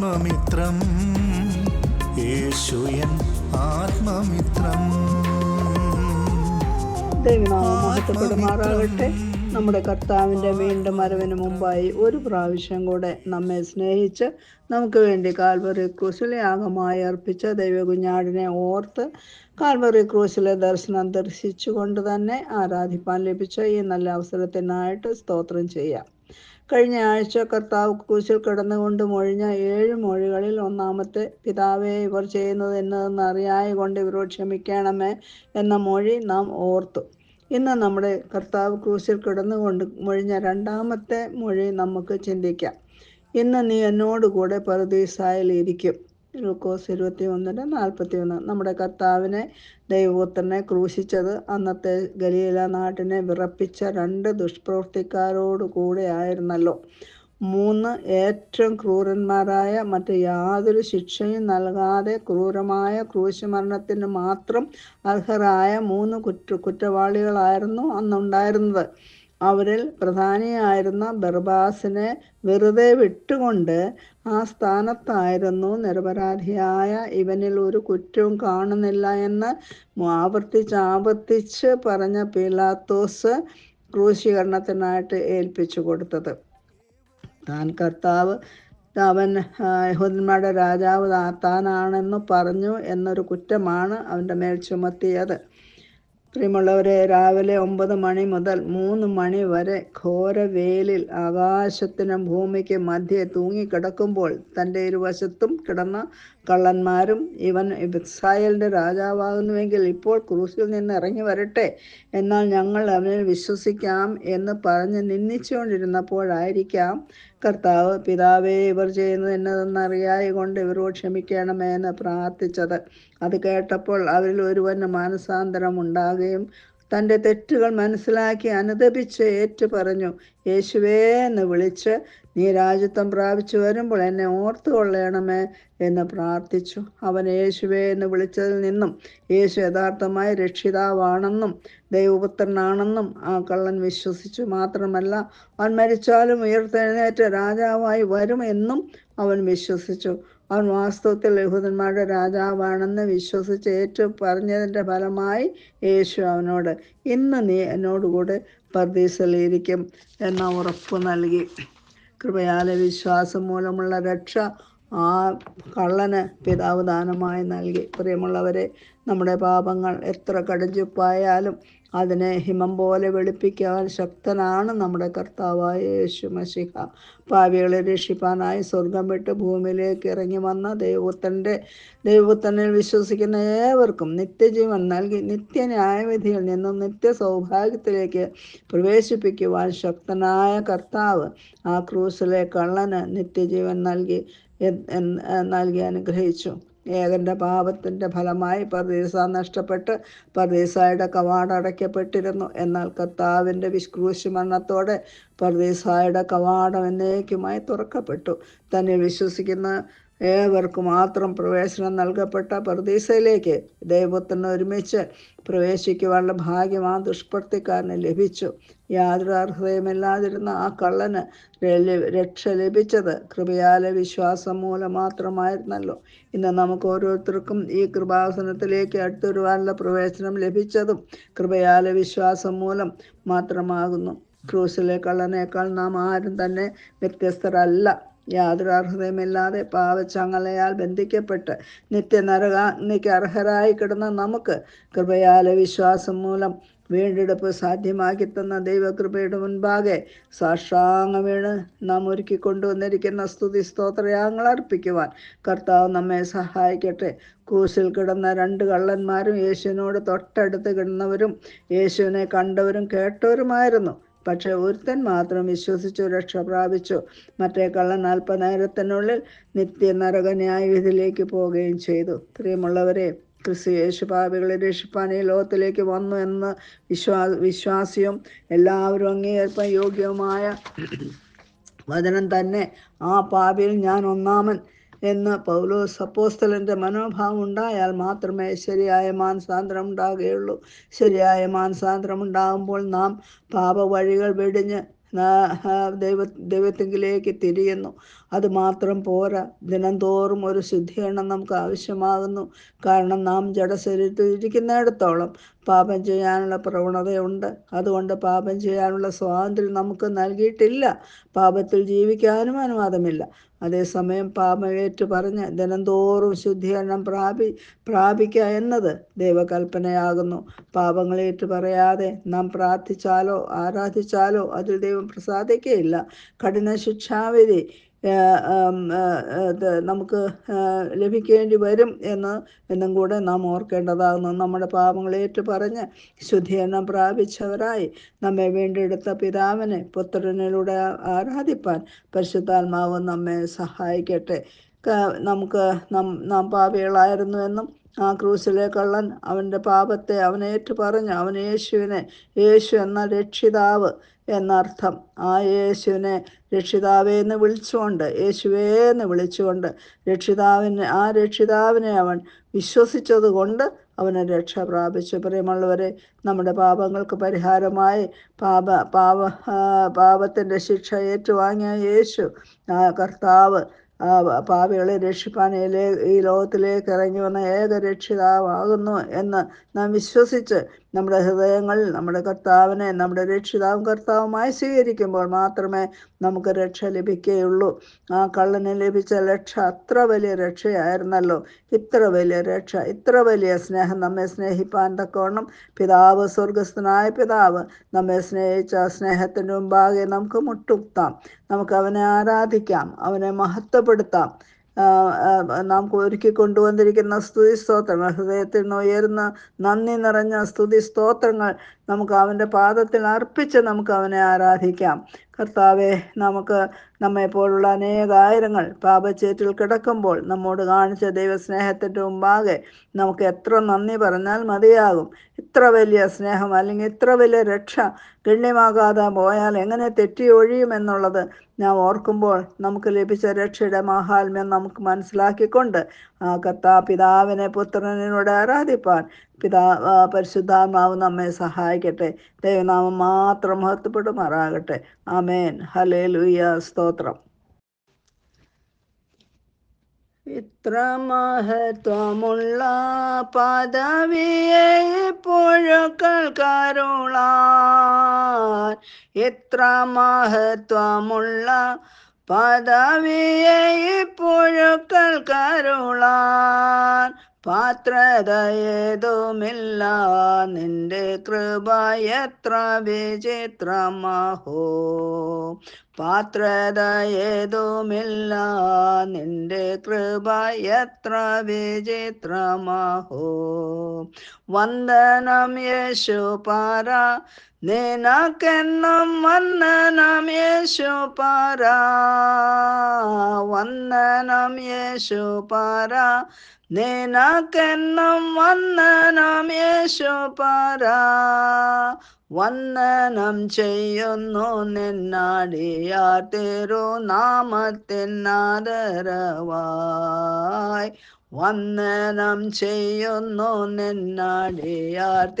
ആത്മമിത്രം. യേശുയൻ ആത്മമിത്രം. ദൈവനാമം മഹത്വപ്പെടുമാറാകട്ടെ. നമ്മുടെ കർത്താവിന്റെ വീണ്ടും വരവിന് മുമ്പായി ഒരു പ്രാവശ്യം കൂടെ നമ്മെ സ്നേഹിച്ച് നമുക്ക് വേണ്ടി കാൽവറി ക്രൂസിലെ യാഗമായി അർപ്പിച്ച ദൈവകുഞ്ഞാടിനെ ഓർത്ത് കാൽവറി ക്രൂശിലെ ദർശനം ദർശിച്ചുകൊണ്ട് തന്നെ ആരാധിപ്പാൻ ലഭിച്ച ഈ നല്ല അവസരത്തിനായിട്ട് സ്തോത്രം ചെയ്യാം. കഴിഞ്ഞ ആഴ്ച കർത്താവ് ക്രൂശിൽ കിടന്നുകൊണ്ട് മൊഴിഞ്ഞ ഏഴ് മൊഴികളിൽ ഒന്നാമത്തെ പിതാവേ ഇവർ ചെയ്യുന്നത് എന്നതെന്ന് അറിയായ കൊണ്ട് ഇവരോട് ക്ഷമിക്കണമേ എന്ന മൊഴി നാം ഓർത്തു. ഇന്ന് നമ്മുടെ കർത്താവ് ക്രൂശിൽ കിടന്നുകൊണ്ട് മൊഴിഞ്ഞ രണ്ടാമത്തെ മൊഴി നമുക്ക് ചിന്തിക്കാം. ഇന്ന് നീ എന്നോടുകൂടെ പരദീസായിൽ ഇരിക്കും. ലൂക്കോസ് ഇരുപത്തി ഒന്നിന് നാൽപ്പത്തി ഒന്ന് നമ്മുടെ കർത്താവിനെ ദൈവപുത്രനെ ക്രൂശിച്ചത് അന്നത്തെ ഗലീല നാട്ടിനെ വിറപ്പിച്ച രണ്ട് ദുഷ്പ്രവൃത്തിക്കാരോട് കൂടെ ആയിരുന്നല്ലോ. മൂന്ന് ഏറ്റവും ക്രൂരന്മാരായ മറ്റ് യാതൊരു ശിക്ഷയും നൽകാതെ ക്രൂരമായ ക്രൂശമരണത്തിന് മാത്രം അർഹരായ മൂന്ന് കുറ്റ കുറ്റവാളികളായിരുന്നു അന്നുണ്ടായിരുന്നത്. അവരിൽ പ്രധാനിയായിരുന്ന ബർബാസിനെ വെറുതെ വിട്ടുകൊണ്ട് ആ സ്ഥാനത്തായിരുന്നു നിരപരാധിയായ ഇവനിൽ ഒരു കുറ്റവും കാണുന്നില്ല എന്ന് ആവർത്തിച്ച് ആവർത്തിച്ച് പറഞ്ഞ പീലാത്തോസ് ക്രൂശീകരണത്തിനായിട്ട് ഏൽപ്പിച്ചു കൊടുത്തത്. താൻ കർത്താവ് അവൻ യഹൂദന്മാരുടെ രാജാവ് താനാണെന്ന് പറഞ്ഞു എന്നൊരു കുറ്റമാണ് അവന്റെ മേൽ ചുമത്തിയത്. പ്രിയമുള്ളവരെ രാവിലെ ഒമ്പത് മണി മുതൽ മൂന്ന് മണി വരെ ഘോരവേലിൽ ആകാശത്തിനും ഭൂമിക്ക് മധ്യേ തൂങ്ങിക്കിടക്കുമ്പോൾ തന്റെ ഇരുവശത്തും കിടന്ന കള്ളന്മാരും ഇവൻ ഇസ്രായേലിന്റെ രാജാവാകുന്നുവെങ്കിൽ ഇപ്പോൾ ക്രൂസിൽ നിന്ന് ഇറങ്ങി വരട്ടെ. എന്നാൽ ഞങ്ങൾ അവനിൽ വിശ്വസിക്കാം എന്ന് പറഞ്ഞ് നിന്ദിച്ചുകൊണ്ടിരുന്നപ്പോഴായിരിക്കാം കർത്താവ് പിതാവേ ഇവർ ചെയ്യുന്നത് എന്നതെന്നറിയായ കൊണ്ട് ഇവരോട് ക്ഷമിക്കണമേ എന്ന് പ്രാർത്ഥിച്ചത്. അത് കേട്ടപ്പോൾ അവരിൽ ഒരുവന് മാനസാന്തരം ഉണ്ടാകുകയും തന്റെ തെറ്റുകൾ മനസ്സിലാക്കി അനുദപിച്ച് ഏറ്റു പറഞ്ഞു യേശുവേ എന്ന് വിളിച്ച് നീ രാജ്യത്വം പ്രാപിച്ചു വരുമ്പോൾ എന്നെ ഓർത്തു കൊള്ളണമേ എന്ന് പ്രാർത്ഥിച്ചു. അവൻ യേശുവേ എന്ന് വിളിച്ചതിൽ നിന്നും യേശു യഥാർത്ഥമായി രക്ഷിതാവാണെന്നും ദൈവപുത്രനാണെന്നും ആ കള്ളൻ വിശ്വസിച്ചു. മാത്രമല്ല അവൻ മരിച്ചാലും ഉയർത്തെഴുന്നേറ്റ് രാജാവായി വരുമെന്നും അവൻ വിശ്വസിച്ചു. അവൻ വാസ്തവത്തിൽ യഹൂദന്മാരുടെ രാജാവാണെന്ന് വിശ്വസിച്ച് ഏറ്റു പറഞ്ഞതിന്റെ ഫലമായി യേശു അവനോട് ഇന്ന് നീ എന്നോടുകൂടെ പർദീസലിരിക്കും എന്ന ഉറപ്പ് നൽകി. കൃപയാലെ വിശ്വാസം മൂലമുള്ള രക്ഷ ആ കള്ളന് പിതാവ് ദാനമായി നൽകി. പ്രിയമുള്ളവരെ നമ്മുടെ പാപങ്ങൾ എത്ര കടുഞ്ചുപ്പായാലും അതിനെ ഹിമം പോലെ വെളുപ്പിക്കാൻ ശക്തനാണ് നമ്മുടെ കർത്താവായ യേശു മഷിഹ പാവികളെ രക്ഷിപ്പാനായി സ്വർഗം വിട്ട് ഭൂമിയിലേക്ക് ഇറങ്ങി വന്ന ദൈവത്തന്റെ ദൈവത്തനിൽ വിശ്വസിക്കുന്ന ഏവർക്കും നിത്യജീവൻ നൽകി നിത്യന്യായവിധിയിൽ നിന്നും നിത്യ സൗഭാഗ്യത്തിലേക്ക് പ്രവേശിപ്പിക്കുവാൻ ശക്തനായ കർത്താവ് ആ ക്രൂസിലെ കള്ളന് നിത്യജീവൻ നൽകി നൽകി അനുഗ്രഹിച്ചു. ഏകന്റെ പാപത്തിന്റെ ഫലമായി പർദീസ നഷ്ടപ്പെട്ട് പർദീസായുടെ കവാടം അടയ്ക്കപ്പെട്ടിരുന്നു. എന്നാൽ കർത്താവിന്റെ വിഷ്ക്രൂശ് മരണത്തോടെ പർദീസായുടെ കവാടം എന്നേക്കുമായി തുറക്കപ്പെട്ടു. തന്നെ വിശ്വസിക്കുന്ന ഏവർക്കും മാത്രം പ്രവേശനം നൽകപ്പെട്ട പ്രതീസയിലേക്ക് ദൈവത്തിന് ഒരുമിച്ച് പ്രവേശിക്കുവാനുള്ള ഭാഗ്യം ആ ദുഷ്പ്രവർത്തിക്കാരന് ലഭിച്ചു. യാതൊരു അർഹതയുമില്ലാതിരുന്ന ആ കള്ളന് രക്ഷ ലഭിച്ചത് കൃപയാല വിശ്വാസം മൂലം മാത്രമായിരുന്നല്ലോ. ഇന്ന് നമുക്ക് ഓരോരുത്തർക്കും ഈ കൃപാസനത്തിലേക്ക് അടുത്തുവരുവാനുള്ള പ്രവേശനം ലഭിച്ചതും കൃപയാല വിശ്വാസം മൂലം മാത്രമാകുന്നു. ക്രൂസിലെ കള്ളനേക്കാൾ നാം ആരും തന്നെ വ്യത്യസ്തരല്ല. യാതൊരു അർഹതയുമില്ലാതെ പാവച്ചങ്ങലയാൽ ബന്ധിക്കപ്പെട്ട് നിത്യനരകാഗ്നിക്ക് അർഹരായി കിടന്ന നമുക്ക് കൃപയാല വിശ്വാസം മൂലം വീണ്ടെടുപ്പ് സാധ്യമാക്കി തന്ന ദൈവകൃപയുടെ മുൻപാകെ സാഷ്ടാംഗ വീണ് നാം ഒരുക്കി കൊണ്ടുവന്നിരിക്കുന്ന സ്തുതി സ്തോത്രയാങ്ങൾ അർപ്പിക്കുവാൻ കർത്താവ് നമ്മെ സഹായിക്കട്ടെ. ക്രൂസിൽ കിടന്ന രണ്ട് കള്ളന്മാരും യേശുവിനോട് തൊട്ടടുത്ത് കിടന്നവരും യേശുവിനെ കണ്ടവരും കേട്ടവരുമായിരുന്നു. പക്ഷെ ഒരുത്തൻ മാത്രം വിശ്വസിച്ചു രക്ഷ പ്രാപിച്ചു. മറ്റേ കള്ളൻ നാൽപ്പതിനായിരത്തിനുള്ളിൽ നിത്യ നരക ന്യായവിധിയിലേക്ക് പോവുകയും ചെയ്തു. പ്രിയമുള്ളവരെ ക്രിസ്തു യേശു പാപികളെ രക്ഷിപ്പാൻ ഈ ലോകത്തിലേക്ക് വന്നു എന്ന വിശ്വാ വിശ്വാസിയും എല്ലാവരും അംഗീകരിപ്പാൻ യോഗ്യവുമായ വചനം തന്നെ ആ പാപിയിൽ ഞാൻ ഒന്നാമൻ. എന്ന് പൗലോസ് അപ്പോസ്തലന്റെ മനോഭാവം ഉണ്ടായാൽ മാത്രമേ ശരിയായ മാനസാന്തരം ഉണ്ടാകുകയുള്ളൂ. ശരിയായ മാനസാന്തരം ഉണ്ടാകുമ്പോൾ നാം പാപവഴികൾ വെടിഞ്ഞ് ദൈവ ദൈവത്തെങ്കിലേക്ക് തിരിയുന്നു. അത് മാത്രം പോരാ. ദിനംതോറും ഒരു ശുദ്ധീകരണം നമുക്ക് ആവശ്യമാകുന്നു. കാരണം നാം ജഡശരീരത്തിൽ ഇരിക്കുന്നിടത്തോളം പാപം ചെയ്യാനുള്ള പ്രവണതയുണ്ട്. അതുകൊണ്ട് പാപം ചെയ്യാനുള്ള സ്വാതന്ത്ര്യം നമുക്ക് നൽകിയിട്ടില്ല. പാപത്തിൽ ജീവിക്കാനും അനുവാദമില്ല. അതേസമയം പാപമേറ്റു പറഞ്ഞ് ദിനംതോറും ശുദ്ധീകരണം പ്രാപി പ്രാപിക്കുക എന്നത് ദൈവകൽപ്പനയാകുന്നു. പാപങ്ങളേറ്റു പറയാതെ നാം പ്രാർത്ഥിച്ചാലോ ആരാധിച്ചാലോ അതിൽ ദൈവം പ്രസാദിക്കുകയില്ല കഠിന ശിക്ഷാവിധി നമുക്ക് ലഭിക്കേണ്ടി വരും എന്ന് എന്നും കൂടെ നാം ഓർക്കേണ്ടതാകുന്നു. നമ്മുടെ പാപങ്ങളേറ്റു പറഞ്ഞ് ശുദ്ധീകരണം പ്രാപിച്ചവരായി നമ്മെ വീണ്ടെടുത്ത പിതാവിനെ പുത്രനിലൂടെ ആരാധിപ്പാൻ പരിശുദ്ധാത്മാവ് നമ്മെ സഹായിക്കട്ടെ. നമുക്ക് നാം നാം പാപികളായിരുന്നു എന്നും ആ ക്രൂസിലെ കള്ളൻ അവന്റെ പാപത്തെ അവനേറ്റു പറഞ്ഞു അവൻ യേശുവിനെ യേശു എന്ന രക്ഷിതാവ് എന്നർത്ഥം. ആ യേശുവിനെ രക്ഷിതാവേ എന്ന് വിളിച്ചുകൊണ്ട് യേശുവേ എന്ന് വിളിച്ചുകൊണ്ട് രക്ഷിതാവിനെ ആ രക്ഷിതാവിനെ അവൻ വിശ്വസിച്ചത് കൊണ്ട് അവന് രക്ഷ പ്രാപിച്ചു. പ്രിയമുള്ളവരെ നമ്മുടെ പാപങ്ങൾക്ക് പരിഹാരമായി പാപ പാപ പാപത്തിന്റെ ശിക്ഷ ഏറ്റുവാങ്ങിയ യേശു ആ കർത്താവ് പാപികളെ രക്ഷിപ്പാനയിലെ ഈ ലോകത്തിലേക്ക് ഇറങ്ങി വന്ന ഏക രക്ഷിതാവാകുന്നു എന്ന് നാം വിശ്വസിച്ച് നമ്മുടെ ഹൃദയങ്ങൾ നമ്മുടെ കർത്താവിനെ നമ്മുടെ രക്ഷിതാവും കർത്താവുമായി സ്വീകരിക്കുമ്പോൾ മാത്രമേ നമുക്ക് രക്ഷ ലഭിക്കുകയുള്ളൂ. ആ കള്ളന് ലഭിച്ച രക്ഷ അത്ര വലിയ രക്ഷയായിരുന്നല്ലോ. ഇത്ര വലിയ രക്ഷ ഇത്ര വലിയ സ്നേഹം നമ്മെ സ്നേഹിപ്പാൻ തക്കവണ്ണം. പിതാവ് സ്വർഗസ്ഥനായ പിതാവ് നമ്മെ സ്നേഹിച്ച സ്നേഹത്തിന്റെ മുമ്പാകെ നമുക്ക് മുട്ടുത്താം നമുക്ക് അവനെ ആരാധിക്കാം അവനെ മഹത്വപ്പെടുത്താം. നാം ഒരുക്കി കൊണ്ടുവന്നിരിക്കുന്ന സ്തുതി സ്തോത്രങ്ങൾ ഹൃദയത്തിൽ നിന്ന് ഉയരുന്ന നന്ദി നിറഞ്ഞ സ്തുതി സ്തോത്രങ്ങൾ നമുക്ക് അവന്റെ പാദത്തിൽ അർപ്പിച്ച് നമുക്ക് അവനെ ആരാധിക്കാം. കർത്താവെ നമുക്ക് നമ്മെ പോലുള്ള അനേകായിരങ്ങൾ പാപച്ചേറ്റിൽ കിടക്കുമ്പോൾ നമ്മോട് കാണിച്ച ദൈവസ്നേഹത്തിന്റെ മുമ്പാകെ നമുക്ക് എത്ര നന്ദി പറഞ്ഞാൽ മതിയാകും. ഇത്ര വലിയ സ്നേഹം അല്ലെങ്കിൽ ഇത്ര വലിയ രക്ഷ ഗണ്യമാകാതെ പോയാൽ എങ്ങനെ തെറ്റി ഒഴിയുമെന്നുള്ളത് ഞാൻ ഓർക്കുമ്പോൾ നമുക്ക് ലഭിച്ച രക്ഷയുടെ മഹാത്മ്യം നമുക്ക് മനസ്സിലാക്കിക്കൊണ്ട് ആ കർത്താ പിതാവിനെ പുത്രനോട് ആരാധിപ്പാൻ പിതാ പരിശുദ്ധാത്മാവ് നമ്മെ സഹായിക്കട്ടെ. ദൈവനാമം മാത്രം മഹത്വപ്പെടുമാറാകട്ടെ. ആമേൻ. ഹലേ സ്തോത്രം. ഇത്ര മഹത്വമുള്ള പദവിയെ പുഴക്കൾ ഇത്ര മഹത്വമുള്ള പദവിയെ പുഴക്കൾ കരുളാൻ പാത്രതയേതുമില്ല നിന്റെ കൃപ എത്ര വിചിത്രമഹോ. പാത്രതയേതുമില്ല നിന്റെ കൃപ എത്ര വിചിത്രമഹോ. വന്ദനം യേശു പാര നിനക്കെന്നും വന്ദനം യേശു പാര. വന്ദനം യേശു പാര നിനക്കെന്നും വന്ദനം യേശു പാര വന്ദനം ചെയ്യുന്നു നിന്നാടിയാർ തിരുനാമത്തിനാദരവായി വന്ദനം ചെയ്യുന്നു നിന്നാടിയാർ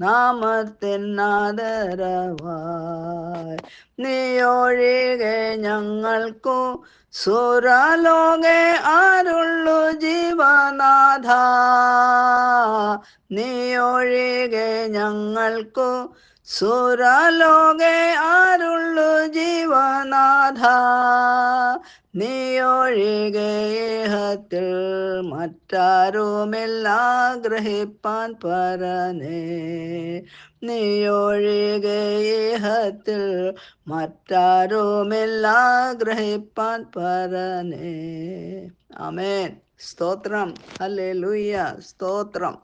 നാമത്തിൻ നാമത്തിനാദരവായി. നീയൊഴികെ ഞങ്ങൾക്കു സുരലോകെ ആരുള്ളു ജീവനാഥ. നീയൊഴികെ ഞങ്ങൾക്കു സുരലോകെ ആരുള്ളു ജീവനാഥ. നീയൊഴികെ ഇഹത്തിൽ മറ്റാരുമില്ല ഗ്രഹിപ്പാൻ പരനേ നീയൊഴികെ ഇഹത്തിൽ മറ്റാരുമില്ല ഗ്രഹിപ്പാൻ പരനേ ആമേൻ സ്തോത്രം ഹല്ലേലൂയ സ്തോത്രം